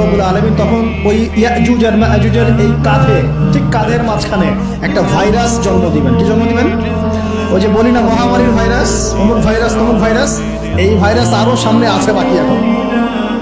রবুল্লা আলমিন তখন ওই ইয়াজুজ আর মাজুজের এই কাঁধে, ঠিক কাঁধের মাঝখানে একটা ভাইরাস জন্ম দিবেন। কি জন্ম দিবেন? ওই যে বলি না, মহামারীর ভাইরাস, অমুক ভাইরাস, তমুক ভাইরাস, এই ভাইরাস আরও সামনে আছে বাকি এখন।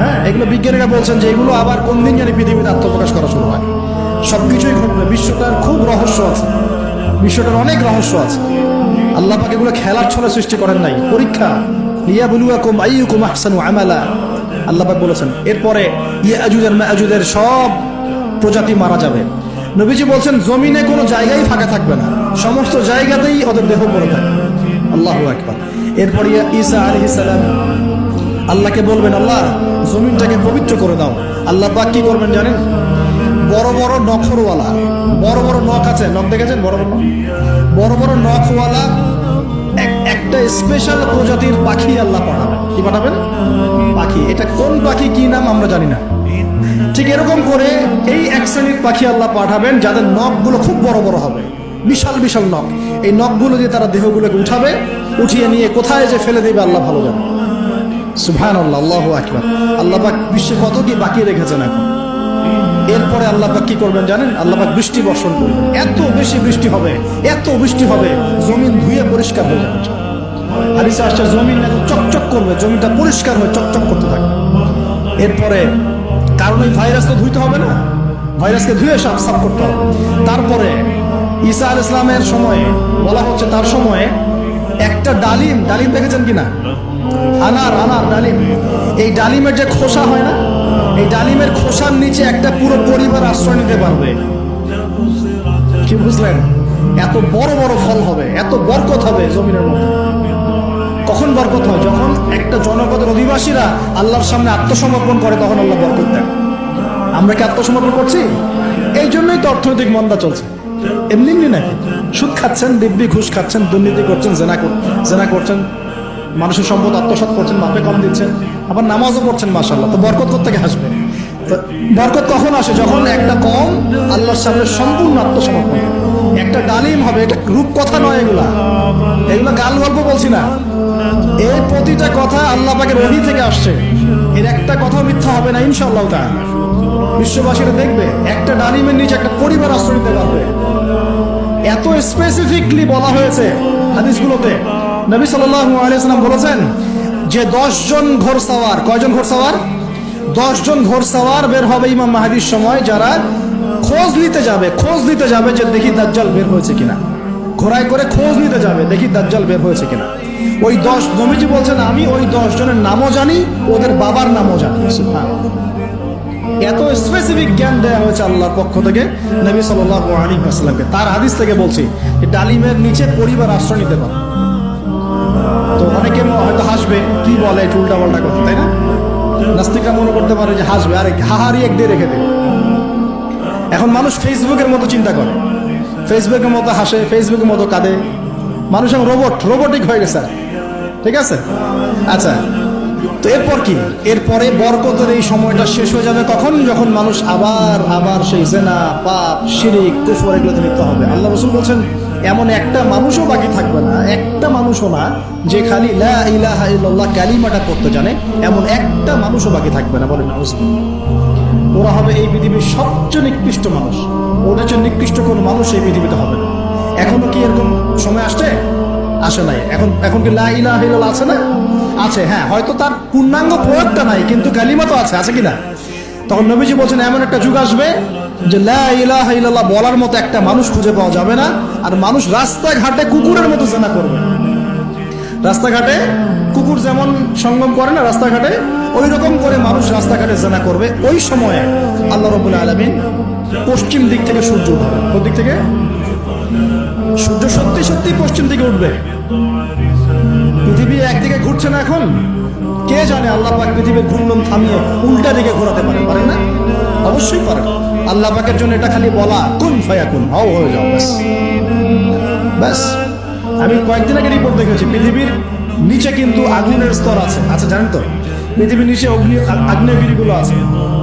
হ্যাঁ এগুলো বিজ্ঞানীরা বলছেন যে এগুলো আবার কোন দিন জানি পৃথিবীতে আত্মপ্রকাশ করা শুরু হয়। সব কিছুই ঘটবে, বিশ্বটার খুব রহস্য আছে। বিশ্বটার অনেক রহস্য আছে। আল্লাহ পাক এগুলো খেলার ছলে সৃষ্টি করেন নাই। পরীক্ষা লিয়া বলুয়াকুম আইয়ুকুম আহসানু আমালা। আল্লাহ পাক বলেছেন, এরপরে ইয়া ইয়াজুজ আর মাজুজের সব প্রজাতি মারা যাবে। নবীজি বলছেন, জমিনে কোনো জায়গায় ফাঁকা থাকবে না। সমস্ত জায়গাতেই ওদের দেহ পড়ে থাকবে আল্লাহু আকবার। এরপরে ঈসা আলাইহিস সালাম, আল্লাহকে বলবেন, আল্লাহ জমিনটাকে পবিত্র করে দাও। আল্লাহ পাক কি করবেন জানেন? বড় বড় নখরওয়ালা, বড় বড় নখ আছে, নখ দেখেছেন? বড় বড় বড় বড় নখওয়ালা একটা স্পেশাল প্রজাতির পাখি আল্লাহ পাঠাবেন। কি পাঠাবেন? পাখি। এটা কোন পাখি, কি নাম আমরা জানি না। ঠিক এরকম করে এই এক শ্রেণির পাখি আল্লাহ পাঠাবেন, যাদের নখগুলো খুব বড় বড় হবে। বিশাল বিশাল নখ। এই নখগুলো দিয়ে তারা দেহগুলোকে উঠাবে, উঠিয়ে নিয়ে কোথায় যে ফেলে দেবে, আল্লাহ ভালো জানে। সুবহান আল্লাহ আল্লাহ আকবার। আল্লাহ বিশ্বে কত কি বাকি রেখেছেন এখন? এরপরে আল্লাহ পাক কি করবেন জানেন? আল্লাহ পাক বৃষ্টি বর্ষণ করবেন। এত বেশি বৃষ্টি হবে, এত বৃষ্টি হবে, জমিন ধুয়ে পরিষ্কার হয়ে যাবে। জমিন চকচক করবে জমিটা পরিষ্কার হয়ে চকচক করতে থাকবে। এরপরে কারণ ওই ভাইরাস তো ধুইতে হবে না? ভাইরাসকে ধুয়ে সাফ সাফ করতে হবে। তারপরে ঈসা আল ইসলামের সময়ে, বলা হচ্ছে তার সময়ে একটা ডালিম ডালিম দেখেছেন কিনা? আনার আনার ডালিম। এই ডালিমের যে খোসা হয় না, এই ডালিমের খোসার নিচে একটা পুরো পরিবার আশ্রয় নিতে পারবে। কি বুঝলেন? এত বড় বড় ফল হবে, এত বরকত হবে জমিনের মধ্যে। কখন বরকত হয়? যখন একটা জনপদের অধিবাসীরা আল্লাহর সামনে আত্মসমর্পণ করে, তখন আল্লাহ বরকত দেন। আমরা কি আত্মসমর্পণ করছি? এই জন্যই তো অর্থনৈতিক মন্দা চলছে। এমনি এমনি নাকি? সুদ খাচ্ছেন, দিব্যি ঘুষ খাচ্ছেন, দুর্নীতি করছেন, জেনা জেনা করছেন মানুষের সম্পদ, আত্মসাৎ করছেন মাপে কম দিচ্ছেন, আবার নামাজও পড়ছেন মাসাল্লাহ তো বরকত থেকে আসবে? বরকত কখন আসে? যখন একটা কম আল্লাহর সামনে সম্পূর্ণ আত্মসমর্পণ একটা ডালিম হবে, এটা রূপ কথা নয় এগুলা। এগুলো গাল গল্প বলছি না। এই প্রতিটা কথা আল্লাহ পাকের ওহি থেকে আসছে। এর একটা কথা মিথ্যা হবে না, ইনশাআল্লাহ তা বিশ্ববাসীরা দেখবে, একটা ডালিমের নিচে একটা পরিবার আশ্রয় নিতে পারবে। এত স্পেসিফিকলি বলা হয়েছে হাদিসগুলোতে। নবী সাল্লাল্লাহু আলাইহি সাল্লাম বলেছেন যে দশজন ঘোড়সাওয়ার কয়জন ঘোড়সাওয়ার দশজন ঘোড়সাওয়ার বের হবে ইমাম মাহাদির সময় যারা খোঁজ নিতে যাবে, খোঁজ নিতে যাবে যে দেখি দাজ্জাল বের হয়েছে কিনা। ঘোড়ায় করে খোঁজ নিতে যাবে, দেখি দাজ্জাল বের হয়েছে কিনা। ওই দশ, নবীজি বলছেন, আমি ওই দশ জনের নামও জানি, ওদের বাবার নামও জানি। এত স্পেসিফিক জ্ঞান দেওয়া হয়েছে আল্লাহর পক্ষ থেকে নবী সাল্লাল্লাহু আলাইহি ওয়াসাল্লামকে। তার হাদিস থেকে বলছি, ডালিমের নিচে পরিবার আশ্রয় নিতে পারে। তো অনেকে হয়তো হাসবে, কি বলে একটু উল্টা পাল্টা তাই না? নাস্তিকরা মনে করতে পারে যে হাসবে, আরে হাহারি এক দিয়ে রেখে দেবে এখন মানুষ ফেসবুকের মতো চিন্তা করে, ফেসবুকের মতো হাসে, ফেসবুকের মতো কাঁদে। মানুষ এখন রোবট, রোবটিক হয়ে গেছে ঠিক আছে? আচ্ছা তো এরপর কি? এরপরে বরকতের এই সময়টা শেষ হয়ে যাবে কখন? যখন মানুষ আবার আবার সেই জেনা, পাপ, শিরিক, কুফর এগুলোতে লিপ্ত হবে। আল্লাহ রসুল বলছেন এমন একটা মানুষও বাকি থাকবে না, একটা মানুষ মানুষও না যে খালি লা ইলাহা কালিমাটা পড়তে জানে, এমন একটা মানুষও বাকি থাকবে না, বলেন। ওরা হবে এই পৃথিবীর সবচেয়ে নিকৃষ্ট মানুষ। ওদের চেয়ে নিকৃষ্ট কোনো মানুষ এই পৃথিবীতে হবে না। এখনও কি এরকম সময় আসছে? আসে নাই। এখন এখন কি লা আছে না? আছে হ্যাঁ হয়তো তার পূর্ণাঙ্গ প্রয়োগটা নাই, কিন্তু কালিমা তো আছে আছে কি না? তখন নবীজি বলছেন, এমন একটা যুগ আসবে যে লা ইলাহা ইল্লাল্লাহ বলার মতো একটা মানুষ খুঁজে পাওয়া যাবে না, আর মানুষ রাস্তাঘাটে কুকুরের মতো জেনা করবে। রাস্তাঘাটে কুকুর যেমন সঙ্গম করে না রাস্তাঘাটে ওই রকম করে মানুষ রাস্তাঘাটে জেনা করবে ওই সময়ে। আল্লাহ রবুল আলমিন পশ্চিম দিক থেকে সূর্য উঠবে কোন দিক থেকে? সূর্য সত্যি সত্যি পশ্চিম দিকে উঠবে। পৃথিবী একদিকে ঘুরছে না এখন কে জানে আল্লাহ পাক পৃথিবীর ঘূর্ণন থামিয়ে উল্টা দিকে ঘোরাতে পারে পারে না? অবশ্যই পারে আল্লাহ পাকের জন্য এটা খালি বলা, কোন ফায়া কোন হও হয়ে যাও, ব্যাস। ব্যাস। আমি কয়েকদিন আগে রিপোর্ট দেখেছি, পৃথিবীর নিচে কিন্তু আগুনের স্তর আছে। আচ্ছা জানেন তো? পৃথিবীর নিচে অগ্নি, আগ্নেয়গিরিগুলো আছে।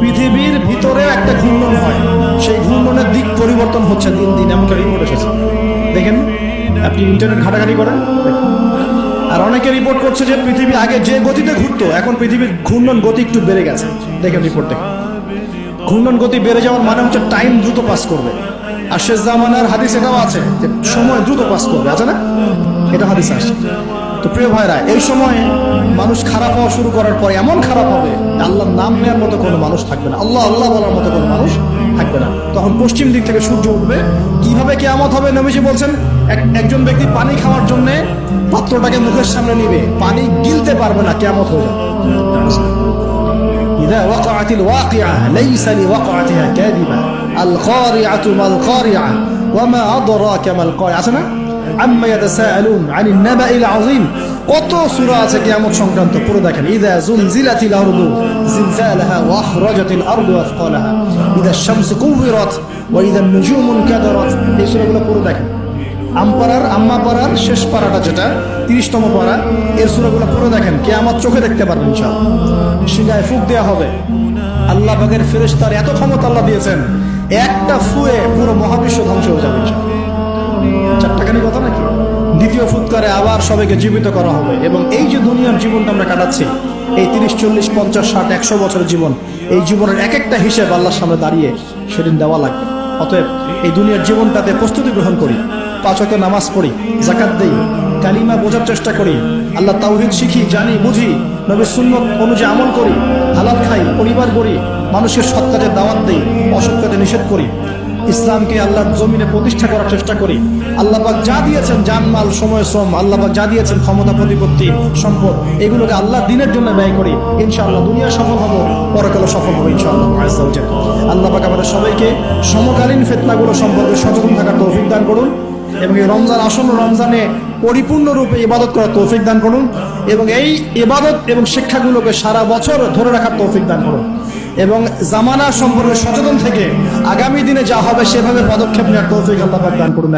পৃথিবীর ভিতরে একটা ঘূর্ণন হয়। সেই ঘূর্ণনের দিক পরিবর্তন হচ্ছে দিন দিন এমন রিপোর্ট এসেছে। দেখেন, আপনি ইন্টারনেট ঘাটাঘাটি করেন। আর অনেকে রিপোর্ট করছে যে পৃথিবী আগে যে গতিতে ঘুরতো, এখন পৃথিবীর ঘূর্ণন গতি একটু বেড়ে গেছে। দেখেন রিপোর্ট ঘূর্ণন গতি বেড়ে যাওয়ার মানে হচ্ছে টাইম দ্রুত পাস করবে। আর শেষ জামানার হাদিস এটাও আছে যে সময় দ্রুত পাস করবে, আছে না? এটা হাদিস আসে তো প্রিয় ভাইরা, এই সময়ে মানুষ খারাপ হওয়া শুরু করার পরে এমন খারাপ হবে আল্লাহর নাম নেওয়ার মতো কোনো মানুষ থাকবে না। আল্লাহ আল্লাহ বলার মতো কোনো মানুষ থাকবে না। তখন পশ্চিম দিক থেকে সূর্য উঠবে। কীভাবে কেয়ামত হবে নবীজি বলছেন একজন ব্যক্তি পানি খাওয়ার জন্য পাত্রটাকে মুখের সামনে নিবে পানি গিলতে পারবে না কেয়ামত হয়ে যাবে إذا وقعت الواقعة ليس لوقعتها كاذبة القارعة ما القارعة وما أدراك ما القارعة أسمع عما يتساءلون عن النبأ العظيم কত সূরা আছে কিয়ামত সংক্রান্ত পুরো দেখেন ইদা জুলজিলাতিল আরদু জিলজালাহা ওয়া আখরাজাতিল আরদু আথকালাহা ইদা শামসু কুবিরাত ওয়া ইদা নুজুমু কাদারাত এই সূরাগুলো পুরো দেখেন আমপাড়ার আম্মা পাড়ার শেষ পাড়াটা যেটা, তিরিশতম পাড়া, এর সুরাগুলো পুরো দেখেন কে আমার চোখে দেখতে পারবেন সব সিগায় ফুক দেওয়া হবে। আল্লাহ বাগের ফেরেশতার এত ক্ষমতা আল্লাহ দিয়েছেন, একটা ফুয়ে পুরো মহাবিশ্ব ধ্বংস হয়ে যাবে চারটাখানি কথা নাকি? দ্বিতীয় ফুৎকারে আবার সবাইকে জীবিত করা হবে। এবং এই যে দুনিয়ার জীবনটা আমরা কাটাচ্ছি, এই তিরিশ, চল্লিশ, পঞ্চাশ, ষাট, একশো বছরের জীবন, এই জীবনের এক একটা হিসেব আল্লাহর সামনে দাঁড়িয়ে সেদিন দেওয়া লাগবে। অতএব এই দুনিয়ার জীবনটাতে প্রস্তুতি গ্রহণ করি। পাঁচ ওয়াক্ত নামাজ পড়ি জাকাত দেই, কালিমা বোঝার চেষ্টা করি, আল্লাহ তাওহিদ শিখি, জানি, বুঝি, নবীর সুন্নত অনুযায়ী আমল করি হালাল খাই, পরিবার করি মানুষের সৎ কাজে দাওয়াত দেই, অসৎ কাজে নিষেধ করি। ইসলামকে আল্লাহর জমিনে প্রতিষ্ঠা করার চেষ্টা করি। আল্লাহ পাক যা দিয়েছেন জানমাল সময়, শ্রম, আল্লাহ পাক যা দিয়েছেন, ক্ষমতা, প্রতিপত্তি, সম্পদ, এগুলোকে আল্লাহ দিনের জন্য ব্যয় করি। ইনশাআল্লাহ দুনিয়া সফল হব পরকালে সফল হব, ইনশাআল্লাহ। আল্লাহ পাক আমাদের সবাইকে সমকালীন ফেতনাগুলো সম্পর্কে সচেতন থাকার তৌফিক দান করুন। এবং এই রমজান, আসন্ন রমজানে পরিপূর্ণরূপে ইবাদত করার তৌফিক দান করুন এবং এই ইবাদত এবং শিক্ষাগুলোকে সারা বছর ধরে রাখার তৌফিক দান করুন। এবং জামানা সম্পর্কে সচেতন থেকে আগামী দিনে যা হবে সেভাবে পদক্ষেপ নেওয়ার তৌফিক আল্লাহ দান করুন